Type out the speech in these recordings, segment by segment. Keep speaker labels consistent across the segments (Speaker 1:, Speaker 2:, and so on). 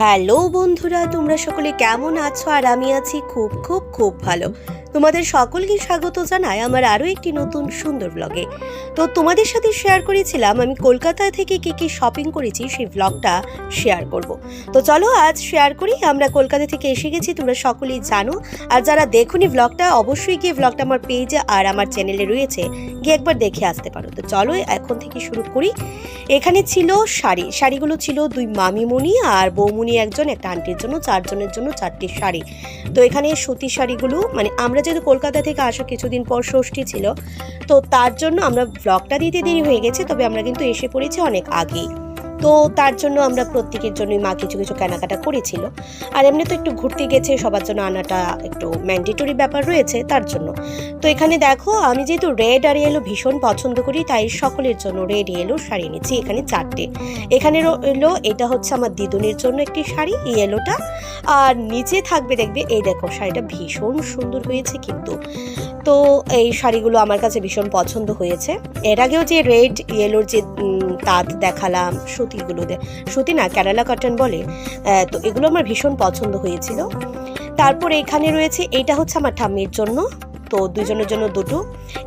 Speaker 1: Hello বন্ধুরা তোমরা সকলে কেমন আছো? আর আমি আছি খুব খুব খুব ভালো। তোমাদের সকলকে স্বাগত জানাই আমার আরও একটি নতুন সুন্দর ব্লগে তো তোমাদের সাথে শেয়ার করেছিলাম, আমি কলকাতা থেকে কি কি শপিং করেছি, সেই ব্লগটা শেয়ার করব। তো চলো আজ শেয়ার করি, আমরা কলকাতা থেকে এসে গেছি, তোমরা সকলেই জানো। আর যারা দেখোনি ব্লগটা অবশ্যই গিয়ে ব্লগটা আমার পেজে আর আমার চ্যানেলে রয়েছে, গিয়ে একবার দেখে আসতে পারো। তো চলো এখন থেকে শুরু করি। এখানে ছিল শাড়ি, শাড়িগুলো ছিল দুই মামিমণি আর বৌমণি একজন, একটা আন্টির জন্য, চারজনের জন্য চারটি শাড়ি। তো এখানে সুতি শাড়িগুলো মানে আমরা যেহেতু কলকাতা থেকে আসা কিছুদিন পর ষষ্ঠী ছিল, তো তার জন্য আমরা ব্লগটা দিতে দেরি হয়ে গেছে, তবে আমরা কিন্তু এসে পড়েছি অনেক আগেই। তো তার জন্য আমরা প্রত্যেকের জন্যই মা কিছু কিছু কেনাকাটা করেছিল। আর এমনি তো একটু ঘুরতে গেছে, সবার জন্য আনাটা একটু ম্যান্ডেটরি ব্যাপার রয়েছে তার জন্য। তো এখানে দেখো, আমি যেহেতু রেড আর ইয়েলো ভীষণ পছন্দ করি, তাই সকলের জন্য রেড ইয়েলো শাড়ি নিচ্ছি এখানে চারটে। এখানে রইল এটা হচ্ছে আমার দিদুনের জন্য একটি শাড়ি ইয়েলোটা আর নিচে থাকবে, দেখবে, এই দেখো, শাড়িটা ভীষণ সুন্দর হয়েছে কিন্তু। তো এই শাড়িগুলো আমার কাছে ভীষণ পছন্দ হয়েছে। এর আগেও যে রেড ইয়েলোর যে তাঁত দেখালাম, সুতিগুলো সুতি না কেরালা কটন বলে তো এগুলো আমার ভীষণ পছন্দ হয়েছিল। তারপর এখানে রয়েছে, এটা হচ্ছে আমার ঠাম্মির জন্য, তো দুজনের জন্য দুটো।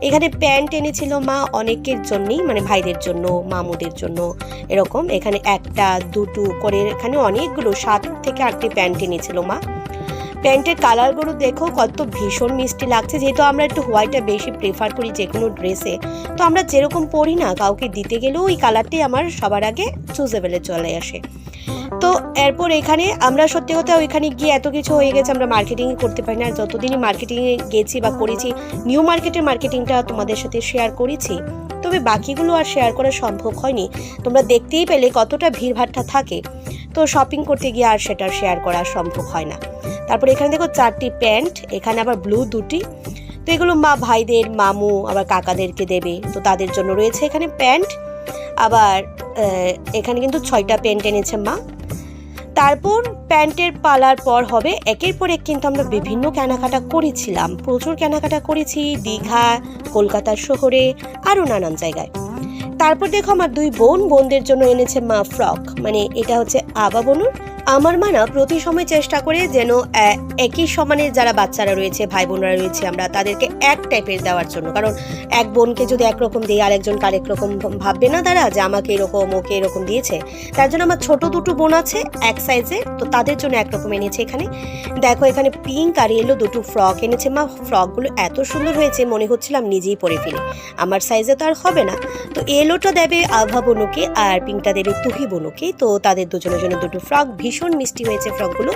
Speaker 1: এখানে প্যান্ট এনেছিল মা অনেকের জন্যই মানে ভাইদের জন্য, মামুদের জন্য, এরকম। এখানে একটা, দুটো করে, এখানে অনেকগুলো, সাত থেকে আটটি প্যান্ট এনেছিল মা। প্যান্টের কালারগুলো দেখো, কত ভীষণ মিষ্টি লাগছে। যেহেতু আমরা একটু হোয়াইটটা বেশি প্রেফার করি যে কোনো ড্রেসে তো আমরা যেরকম পরি না, কাউকে দিতে গেলেও ওই কালারটাই আমার সবার আগে চুজেবেলে চলে আসে। তো এরপর এখানে আমরা সত্যি কথা ওইখানে গিয়ে এত কিছু হয়ে গেছে, আমরা মার্কেটিং করতে পারি না। যতদিনই মার্কেটিংয়ে গেছি বা করেছি নিউ মার্কেটের মার্কেটিংটা তোমাদের সাথে শেয়ার করেছি। তবে বাকিগুলো আর শেয়ার করা সম্ভব হয়নি। তোমরা দেখতেই পেলে কতটা ভিড়ভাট্টা থাকে। তো শপিং করতে গিয়ে আর সেটা শেয়ার করা সম্ভব হয় না। তারপর এখানে দেখো চারটি প্যান্ট, এখানে আবার ব্লু দুটি। তো এগুলো মা ভাইদের, মামু, আবার কাকাদেরকে দেবে। তো তাদের জন্য রয়েছে এখানে প্যান্ট। আবার এখানে কিন্তু ছয়টা প্যান্ট এনেছে মা। তারপর প্যান্টের পালার পর হবে, একের পর এক কিন্তু আমরা বিভিন্ন কেনাকাটা করেছিলাম। প্রচুর কেনাকাটা করেছি, দীঘা, কলকাতা শহরে আরও নানান জায়গায়। তারপর দেখো আমার দুই বোন, বোনদের জন্য এনেছে মা ফ্রক। মানে এটা হচ্ছে আবা বনুর আমার মা না প্রতি সময় চেষ্টা করে যেন একই সমানের যারা বাচ্চারা রয়েছে ভাই বোনরা রয়েছে, আমরা তাদেরকে এক টাইপের দেওয়ার জন্য। কারণ এক বোনকে যদি একরকম দিই আরেকজনকে আরেক রকম ভাববে না তারা যে আমাকে এরকম, ওকে এরকম দিয়েছে। তার জন্য আমার ছোট দুটো বোন আছে, এক সাইজে তো তাদের জন্য একরকম এনেছে এখানে। দেখো, এখানে পিঙ্ক আর এলো দুটো ফ্রক এনেছে। মা ফ্রকগুলো এত সুন্দর হয়েছে, মনে হচ্ছিলাম নিজেই পরে ফেলি। আমার সাইজে তো আর হবে না। তো এলোটা দেবে আভা বনুকে আর পিঙ্কটা দেবে তুহি বনুকে। তো তাদের দুজনের জন্য দুটো ফ্রক ভীষণ মিষ্টি হয়েছে ফ্রকগুলো।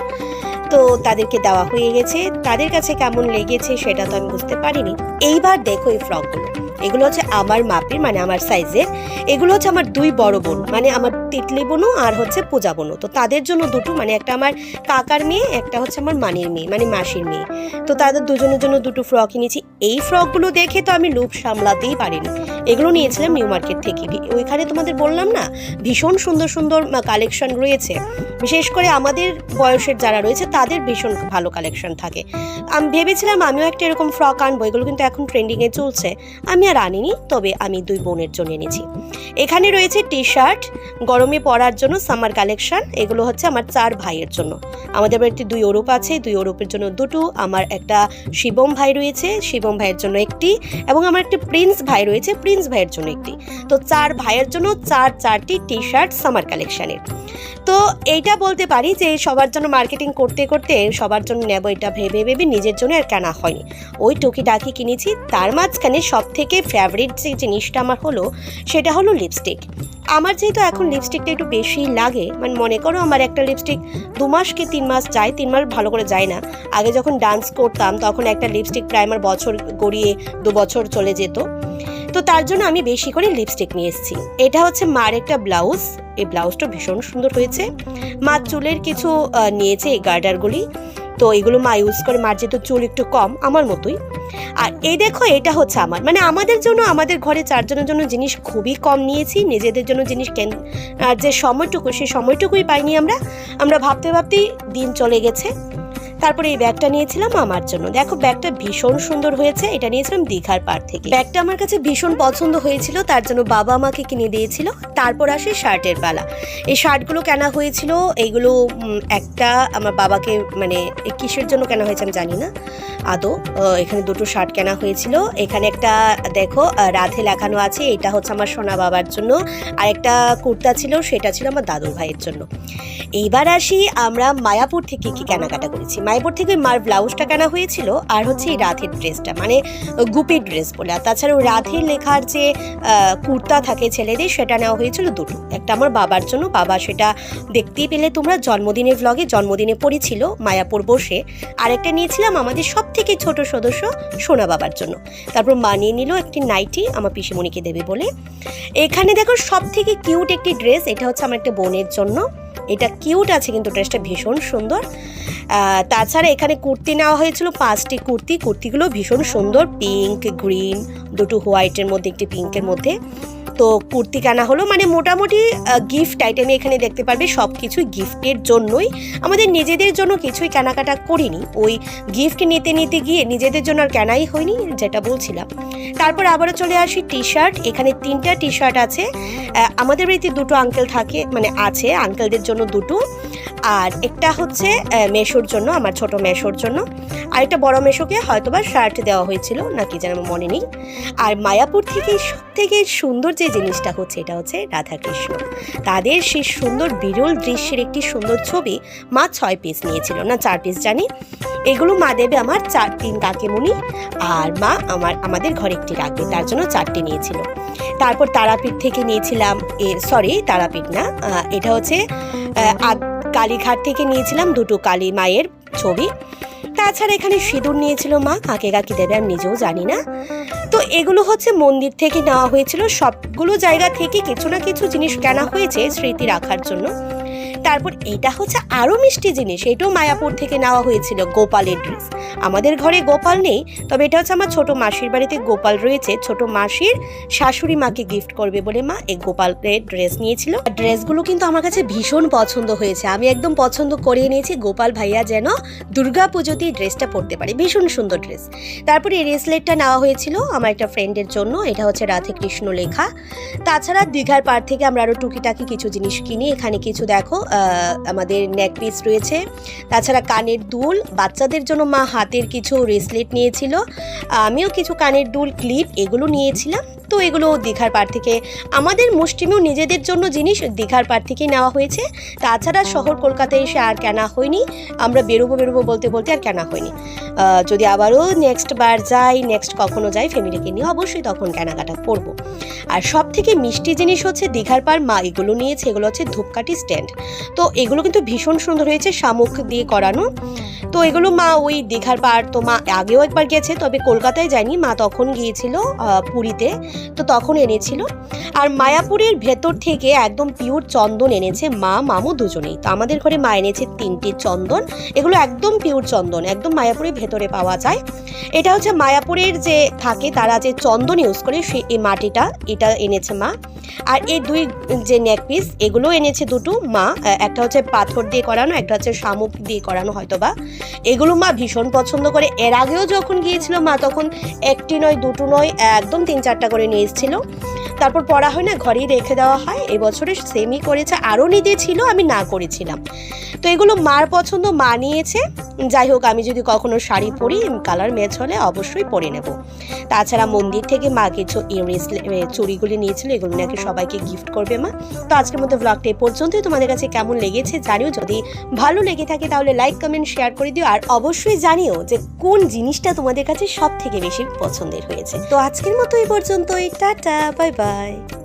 Speaker 1: তো তাদেরকে দেওয়া হয়ে গেছে। তাদের কাছে কেমন লেগেছে সেটা তো আমি বুঝতে পারিনি। এইবার দেখো এই ফ্রকগুলো। এগুলো হচ্ছে আমার মাপের মানে আমার সাইজের। এগুলো হচ্ছে আমার দুই বড় বোন মানে আমার তিতলি বোনও আর হচ্ছে পূজা বোনও। তো তাদের জন্য দুটো মানে একটা আমার কাকার মেয়ে, একটা হচ্ছে আমার মানির মেয়ে মানে মাসির মেয়ে। তো তাদের দুজনের জন্য দুটো ফ্রক কিনেছি এই ফ্রকগুলো দেখে তো আমি লুপ সামলাতেই পারিনি। এগুলো নিয়েছিলাম নিউ মার্কেট থেকে। ওইখানে তোমাদের বললাম না, ভীষণ সুন্দর সুন্দর কালেকশন রয়েছে। বিশেষ করে আমাদের বয়সের যারা রয়েছে তাদের ভীষণ ভালো কালেকশন থাকে। আমি ভেবেছিলাম আমিও একটা এরকম ফ্রক আনব, এগুলো কিন্তু এখন ট্রেন্ডিংয়ে চলছে। আমি আর আনিনি, তবে আমি দুই বোনের জন্য এনেছি। এখানে রয়েছে টি শার্ট গরমে পরার জন্য সামার কালেকশন এগুলো হচ্ছে আমার চার ভাইয়ের জন্য। আমাদের বাড়িতে দুই ওরূপ আছে, দুই ওরূপের জন্য দুটো, আমার একটা শিবম ভাই রয়েছে, শিবম ভাইয়ের জন্য একটি, এবং আমার একটি প্রিন্স ভাই রয়েছে প্রিন্স ভাইয়ের জন্য একটি। তো চার ভাইয়ের জন্য চার চারটি টি শার্ট সামার কালেকশানের তো এইটা বলতে পারি যে সবার জন্য মার্কেটিং করতে করতে সবার জন্য নেব এটা ভেবে ভেবে নিজের জন্য আর কেনা হয়নি। ওই টুকিটাকি কিনেছি, তার মাঝখানে সব থেকে ফেভারিট যে জিনিসটা আমার হলো সেটা হলো লিপস্টিক আমার যেহেতু এখন লিপস্টিকটা একটু বেশি লাগে মানে মনে করো আমার একটা লিপস্টিক দু মাস কি তিন মাস যায়, তিন মাস ভালো করে যায় না। আগে যখন ডান্স করতাম তখন একটা লিপস্টিক প্রায় আমার বছর গড়িয়ে দু বছর চলে যেত। তো তার জন্য আমি বেশি করে লিপস্টিক নিয়ে এসেছি। এটা হচ্ছে মার একটা ব্লাউজ এই ব্লাউজটা ভীষণ সুন্দর হয়েছে। মা চুলের কিছু নিয়েছে এই গার্ডারগুলি। তো এগুলো মা ইউজ করে, মার যেহেতু চুল একটু কম, আমার মতোই। আর এই দেখো, এটা হচ্ছে আমার। মানে আমাদের জন্য, আমাদের ঘরে চারজনের জন্য জিনিস খুবই কম নিয়েছি। নিজেদের জন্য জিনিস কেন আর যে সময়টুকু, সেই সময়টুকুই পাইনি আমরা। আমরা ভাবতে ভাবতেই দিন চলে গেছে। তারপরে এই ব্যাগটা নিয়েছিলাম আমার জন্য। দেখো, ব্যাগটা ভীষণ সুন্দর হয়েছে, এটা নিয়েছিলাম দীঘার পার থেকে। ব্যাগটা আমার কাছে ভীষণ পছন্দ হয়েছিল, তার জন্য বাবা আমাকে কিনে দিয়েছিল। তারপর আসে শার্টের পালা। এই শার্টগুলো কেনা হয়েছিল, এইগুলো একটা আমার বাবাকে মানে কিসের জন্য কেনা হয়েছে আমি জানি না। আদৌ এখানে দুটো শার্ট কেনা হয়েছিল। এখানে একটা, দেখো রাধে লেখানো আছে, এটা হচ্ছে আমার সোনা বাবার জন্য। আর একটা কুর্তা ছিল, সেটা ছিল আমার দাদুর ভাইয়ের জন্য। এইবার আসি, আমরা মায়াপুর থেকে কি কেনাকাটা করেছি। মায়াপুর থেকে মার ব্লাউজটা কেনা হয়েছিল, আর হচ্ছে এই রাধের ড্রেসটা মানে গুপির ড্রেস বলে। আর তাছাড়াও রাধের লেখার যে কুর্তা থাকে ছেলেদের, সেটা নেওয়া হয়েছিল দুটো। একটা আমার বাবার জন্য, বাবা সেটা দেখতেই পেলে তোমরা, জন্মদিনের ব্লগে জন্মদিনে পড়েছিল মায়াপুর বসে। আর একটা নিয়েছিলাম আমাদের সব থেকে ছোট সদস্য সোনা বাবার জন্য। তারপর মানিয়ে নিল একটি নাইটি আমার পিসিমণিকে দেবে বলে। এখানে দেখো সব থেকে কিউট একটি ড্রেস এটা হচ্ছে আমার একটা বোনের জন্য। এটা কিউট আছে কিন্তু ড্রেসটা ভীষণ সুন্দর। তাছাড়া এখানে কুর্তি নেওয়া হয়েছিল, পাঁচটি কুর্তি। কুর্তিগুলো ভীষণ সুন্দর পিঙ্ক গ্রিন দুটো হোয়াইটের মধ্যে, একটি পিঙ্কের মধ্যে। তো কুর্তি কেনা হলো মানে মোটামুটি গিফট আইটেমে এখানে দেখতে পারবে সব কিছুই গিফটের জন্যই। আমাদের নিজেদের জন্য কিছুই কেনাকাটা করিনি। ওই গিফট নিতে নিতে গিয়ে নিজেদের জন্য আর কেনাই হয়নি, যেটা বলছিলাম। তারপর আবারও চলে আসি টি শার্ট এখানে তিনটা টি শার্ট আছে আমাদের বাড়িতে দুটো আঙ্কেল থাকে মানে আছে আঙ্কেলদের জন্য দুটো। আর একটা হচ্ছে মেশোর জন্য, আমার ছোট মেশোর জন্য। আর একটা বড় মেশোকে হয়তোবা শার্ট দেওয়া হয়েছিল, নাকি যেন মনে নেই। আর মায়াপুর থেকে সব থেকে সুন্দর যে জিনিসটা হচ্ছে, এটা হচ্ছে রাধাকৃষ্ণ। তাদের সেই সুন্দর বিরল দৃশ্যের একটি সুন্দর ছবি মা ছয় পিস নিয়েছিল। না, চার পিস জানি। এগুলো মা দেবে আমার চার তিন কাকিমুনি আর মা আমার, আমাদের ঘরে একটি রাখবে, তার জন্য চারটি নিয়েছিল। তারপর তারাপীঠ থেকে নিয়েছিলাম, এ সরি তারাপীঠ না এটা হচ্ছে কালীঘাট থেকে নিয়েছিলাম দুটো কালী মায়ের ছবি। তাছাড়া এখানে সিঁদুর নিয়েছিল মা, কাকে কাকে দেবে আমি নিজেও জানি না। তো এগুলো হচ্ছে মন্দির থেকে নেওয়া হয়েছিল। সবগুলো জায়গা থেকে কিছু না কিছু জিনিস কেনা হয়েছে স্মৃতি রাখার জন্য। তারপর এটা হচ্ছে আরও মিষ্টি জিনিস। এটাও মায়াপুর থেকে নেওয়া হয়েছিল গোপালের ড্রেস আমাদের ঘরে গোপাল নেই, তবে এটা হচ্ছে আমার ছোট মাসির বাড়িতে গোপাল রয়েছে। ছোট মাসির শাশুড়ি মাকে গিফট করবে বলে মা এই গোপালের ড্রেস নিয়েছিল। আর ড্রেসগুলো কিন্তু আমার কাছে ভীষণ পছন্দ হয়েছে। আমি একদম পছন্দ করে নিয়েছি গোপাল ভাইয়া যেন দুর্গা পুজোতে এই ড্রেসটা পরতে পারে। ভীষণ সুন্দর ড্রেস তারপরে এই রেসলেটটা নেওয়া হয়েছিল আমার একটা ফ্রেন্ডের জন্য। এটা হচ্ছে রাধে কৃষ্ণ লেখা। তাছাড়া দীঘার পার থেকে আমরা আরও টুকিটাকি কিছু জিনিস কিনি। এখানে কিছু দেখো আমাদের নেক পিস রয়েছে। তাছাড়া কানের দুল, বাচ্চাদের জন্য মা হাতের কিছু রেসলেট নিয়েছিল। আমিও কিছু কানের দুল ক্লিপ এগুলো নিয়েছিলাম। তো এগুলো দীঘার পার থেকে। আমাদের মুষ্টিমেও নিজেদের জন্য জিনিস দীঘার পার থেকেই নেওয়া হয়েছে। তাছাড়া শহর কলকাতায় এসে আর কেনা হয়নি। আমরা বেরোবো বেরোবো বলতে বলতে আর কেনা হয়নি। যদি আবারও নেক্সট বার যাই নেক্সট কখনো যাই ফ্যামিলিকে নিয়ে অবশ্যই তখন কেনাকাটা করব। আর সব থেকে মিষ্টি জিনিস হচ্ছে দীঘার পার মা এগুলো নিয়েছে। এগুলো হচ্ছে ধূপকাঠি স্ট্যান্ড তো এগুলো কিন্তু ভীষণ সুন্দর হয়েছে শামুক দিয়ে করানো। তো এগুলো মা ওই দীঘার পার তো মা আগেও একবার গেছে, তবে কলকাতায় যায়নি। মা তখন গিয়েছিল পুরীতে, তো তখন এনেছিল। আর মায়াপুরের ভেতর থেকে একদম পিওর চন্দন এনেছে মা, মামু দুজনেই। তো আমাদের ঘরে মা এনেছে তিনটি চন্দন। এগুলো একদম পিওর চন্দন, একদম মায়াপুরের ভেতরে পাওয়া যায়। এটা হচ্ছে মায়াপুরের যে থাকে, তারা যে চন্দন ইউজ করে, সে এই মাটিটা, এটা এনেছে মা। আর এই দুই যে নেকপিস এগুলো এনেছে দুটো। মা একটা হচ্ছে পাথর দিয়ে করানো, একটা হচ্ছে শামুক দিয়ে করানো হয়তো বা এগুলো মা ভীষণ পছন্দ করে। এর আগেও যখন গিয়েছিল মা, তখন একটি নয়, দুটো নয়, একদম তিন চারটা করে নিয়ে এসেছিল। তারপর পড়া হয় না, ঘরেই রেখে দেওয়া হয়। এবছরে সেমই করেছে। আরও নিতে ছিল, আমি না করেছিলাম। তো এগুলো মার পছন্দ, মা নিয়েছে। যাই হোক, আমি যদি কখনো শাড়ি পরি, কালার ম্যাচ হলে অবশ্যই পরে নেব। তাছাড়া মন্দির থেকে মা কিছু ইয়ারিংস চুরিগুলি নিয়েছিল, এগুলো নাকি সবাইকে গিফট করবে মা। তো আজকের মতো ব্লগটা এই পর্যন্তই। তোমাদের কাছে কেমন লেগেছে জানিও। যদি ভালো লেগে থাকে, তাহলে লাইক কমেন্ট শেয়ার করে দিও। আর অবশ্যই জানিও যে কোন জিনিসটা তোমাদের কাছে সব থেকে বেশি পছন্দের হয়েছে। তো আজকের মতো এই পর্যন্তই। Tata bye bye Bye.